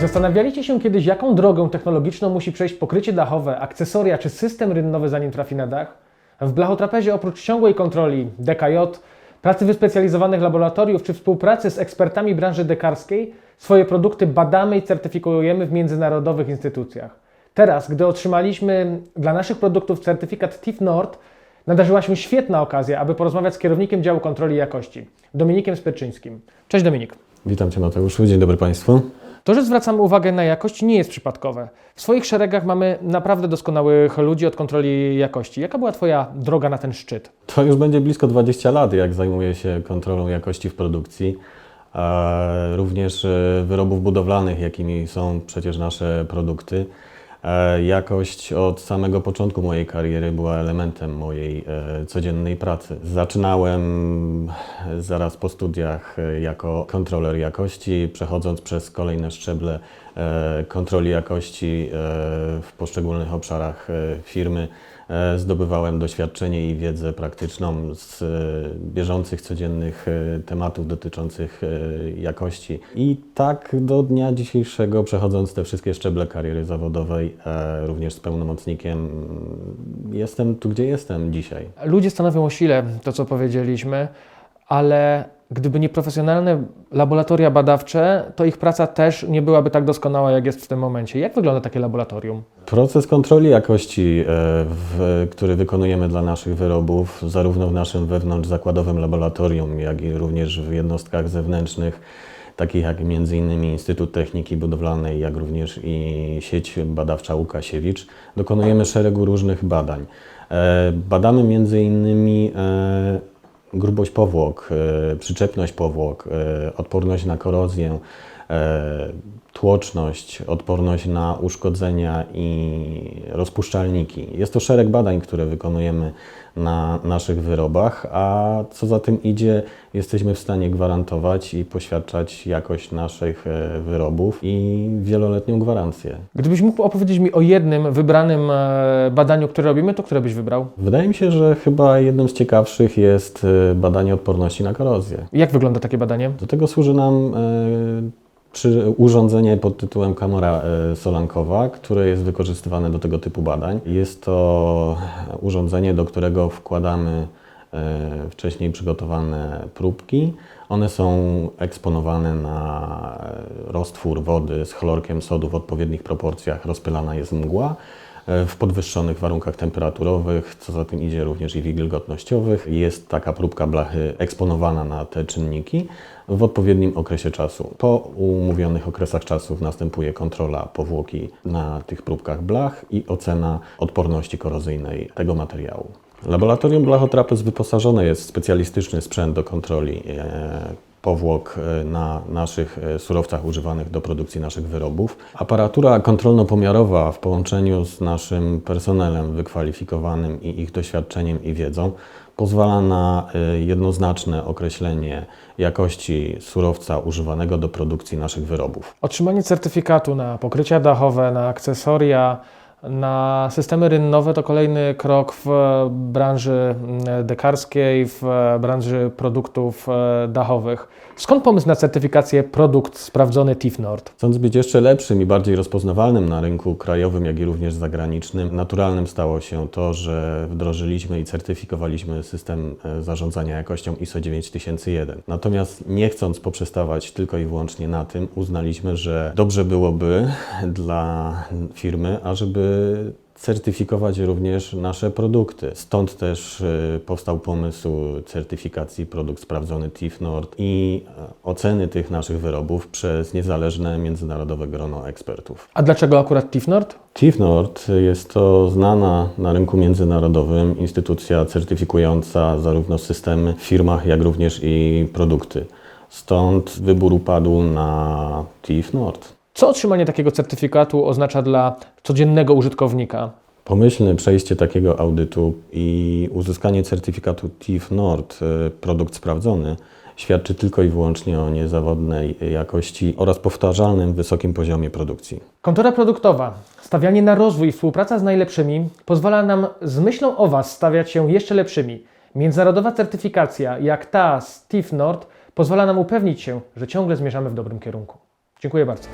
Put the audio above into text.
Zastanawialiście się kiedyś, jaką drogą technologiczną musi przejść pokrycie dachowe, akcesoria czy system rynnowy, zanim trafi na dach? W blachotrapezie oprócz ciągłej kontroli DKJ, pracy wyspecjalizowanych laboratoriów czy współpracy z ekspertami branży dekarskiej, swoje produkty badamy i certyfikujemy w międzynarodowych instytucjach. Teraz, gdy otrzymaliśmy dla naszych produktów certyfikat TIF Nord, nadarzyła się świetna okazja, aby porozmawiać z kierownikiem działu kontroli jakości, Dominikiem Spyczyńskim. Cześć Dominik. Witam Cię Mateuszu, dzień dobry Państwu. To, że zwracamy uwagę na jakość, nie jest przypadkowe. W swoich szeregach mamy naprawdę doskonałych ludzi od kontroli jakości. Jaka była Twoja droga na ten szczyt? To już będzie blisko 20 lat, jak zajmuję się kontrolą jakości w produkcji, również e, wyrobów budowlanych, jakimi są przecież nasze produkty. E, Jakość od samego początku mojej kariery była elementem mojej e, codziennej pracy. Zaczynałem zaraz po studiach e, jako kontroler jakości, przechodząc przez kolejne szczeble e, kontroli jakości e, w poszczególnych obszarach e, firmy. E, Zdobywałem doświadczenie i wiedzę praktyczną z e, bieżących, codziennych e, tematów dotyczących jakości. I tak do dnia dzisiejszego, przechodząc te wszystkie szczeble kariery zawodowej, również z pełnomocnikiem, jestem tu, gdzie jestem dzisiaj. Ludzie stanowią o sile, to co powiedzieliśmy, ale gdyby nie profesjonalne laboratoria badawcze, to ich praca też nie byłaby tak doskonała, jak jest w tym momencie. Jak wygląda takie laboratorium? Proces kontroli jakości, e, w, który wykonujemy dla naszych wyrobów, zarówno w naszym wewnątrzzakładowym laboratorium, jak i również w jednostkach zewnętrznych, takich jak m.in. Instytut Techniki Budowlanej, jak również i sieć badawcza Łukasiewicz, dokonujemy szeregu różnych badań. E, Badamy m.in. grubość powłok, e, przyczepność powłok, e, odporność na korozję, e, tłoczność, odporność na uszkodzenia i rozpuszczalniki. Jest to szereg badań, które wykonujemy na naszych wyrobach, a co za tym idzie, jesteśmy w stanie gwarantować i poświadczać jakość naszych e, wyrobów i wieloletnią gwarancję. Gdybyś mógł opowiedzieć mi o jednym wybranym e, badaniu, które robimy, to które byś wybrał? Wydaje mi się, że chyba jednym z ciekawszych jest e, badanie odporności na korozję. Jak wygląda takie badanie? Do tego służy nam przy urządzenie pod tytułem kamera e, solankowa, które jest wykorzystywane do tego typu badań. Jest to urządzenie, do którego wkładamy e, wcześniej przygotowane próbki. One są eksponowane na e, roztwór wody z chlorkiem sodu w odpowiednich proporcjach. Rozpylana jest mgła w podwyższonych warunkach temperaturowych, co za tym idzie również i wilgotnościowych. Jest taka próbka blachy eksponowana na te czynniki w odpowiednim okresie czasu. Po umówionych okresach czasów następuje kontrola powłoki na tych próbkach blach i ocena odporności korozyjnej tego materiału. Laboratorium Blachotrapez wyposażone jest w specjalistyczny sprzęt do kontroli e, powłok e, na naszych e, surowcach używanych do produkcji naszych wyrobów. Aparatura kontrolno-pomiarowa w połączeniu z naszym personelem wykwalifikowanym i ich doświadczeniem i wiedzą pozwala na e, jednoznaczne określenie jakości surowca używanego do produkcji naszych wyrobów. Otrzymanie certyfikatu na pokrycia dachowe, na akcesoria, na systemy rynnowe to kolejny krok w branży mm, dekarskiej, w branży produktów e, dachowych. Skąd pomysł na certyfikację produkt sprawdzony TIF Nord? Chcąc być jeszcze lepszym i bardziej rozpoznawalnym na rynku krajowym, jak i również zagranicznym, naturalnym stało się to, że wdrożyliśmy i certyfikowaliśmy system e, zarządzania jakością ISO 9001. Natomiast nie chcąc poprzestawać tylko i wyłącznie na tym, uznaliśmy, że dobrze byłoby dla firmy, ażeby certyfikować również nasze produkty. Stąd też e, powstał pomysł certyfikacji produkt sprawdzony TIF Nord i e, oceny tych naszych wyrobów przez niezależne międzynarodowe grono ekspertów. A dlaczego akurat TIF Nord? TIF Nord jest to znana na rynku międzynarodowym instytucja certyfikująca zarówno systemy w firmach, jak również i produkty. Stąd wybór upadł na TIF Nord. Co otrzymanie takiego certyfikatu oznacza dla codziennego użytkownika? Pomyślne przejście takiego audytu i uzyskanie certyfikatu TIF Nord, e, produkt sprawdzony, świadczy tylko i wyłącznie o niezawodnej jakości oraz powtarzalnym wysokim poziomie produkcji. Kontora produktowa, stawianie na rozwój i współpraca z najlepszymi pozwala nam z myślą o Was stawiać się jeszcze lepszymi. Międzynarodowa certyfikacja, jak ta z TIF Nord, pozwala nam upewnić się, że ciągle zmierzamy w dobrym kierunku. Dziękuję bardzo.